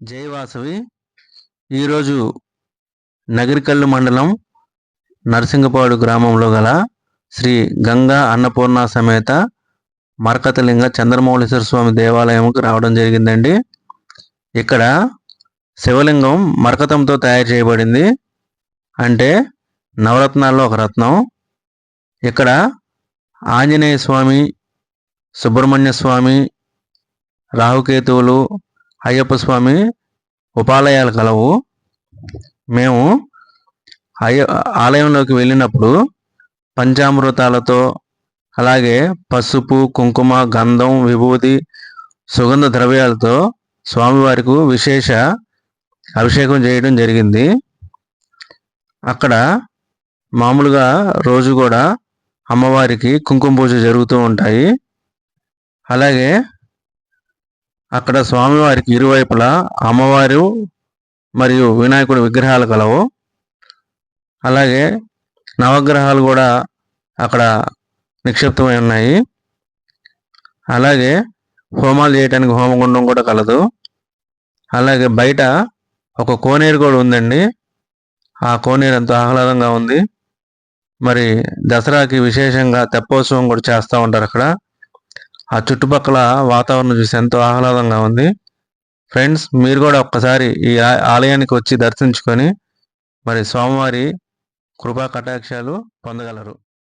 జై వాసవి ఈరోజు నగిరికల్లు మండలం నరసింగపాడు గ్రామంలో గల శ్రీ గంగా అన్నపూర్ణ సమేత మరకతలింగ చంద్రమౌళేశ్వర స్వామి దేవాలయంకు రావడం జరిగిందండి. ఇక్కడ శివలింగం మరకతంతో తయారు చేయబడింది. అంటే నవరత్నాల్లో ఒక రత్నం. ఇక్కడ ఆంజనేయ స్వామి సుబ్రహ్మణ్య స్వామి రాహుకేతువులు అయ్యప్ప స్వామి ఉపాలయాలు కలవు. మేము అయ్య ఆలయంలోకి వెళ్ళినప్పుడు పంచామృతాలతో అలాగే పసుపు కుంకుమ గంధం విభూతి సుగంధ ద్రవ్యాలతో స్వామివారికి విశేష అభిషేకం చేయడం జరిగింది. అక్కడ మామూలుగా రోజు కూడా అమ్మవారికి కుంకుమ పూజ జరుగుతూ ఉంటాయి. అలాగే అక్కడ స్వామివారికి ఇరువైపులా అమ్మవారు మరియు వినాయకుడి విగ్రహాలు కలవు. అలాగే నవగ్రహాలు కూడా అక్కడ నిక్షిప్తమై ఉన్నాయి. అలాగే హోమాలు చేయడానికి హోమగుండం కూడా కలదు. అలాగే బయట ఒక కోనేరు కూడా ఉందండి. ఆ కోనేరు ఎంతో ఆహ్లాదంగా ఉంది. మరి దసరాకి విశేషంగా తెప్పోత్సవం కూడా చేస్తూ ఉంటారు అక్కడ. ఆ చుట్టుపక్కల వాతావరణం చూసి ఎంతో ఆహ్లాదంగా ఉంది. ఫ్రెండ్స్ మీరు కూడా ఒక్కసారి ఈ ఆలయానికి వచ్చి దర్శించుకొని మరి స్వామివారి కృపా కటాక్షాలు పొందగలరు.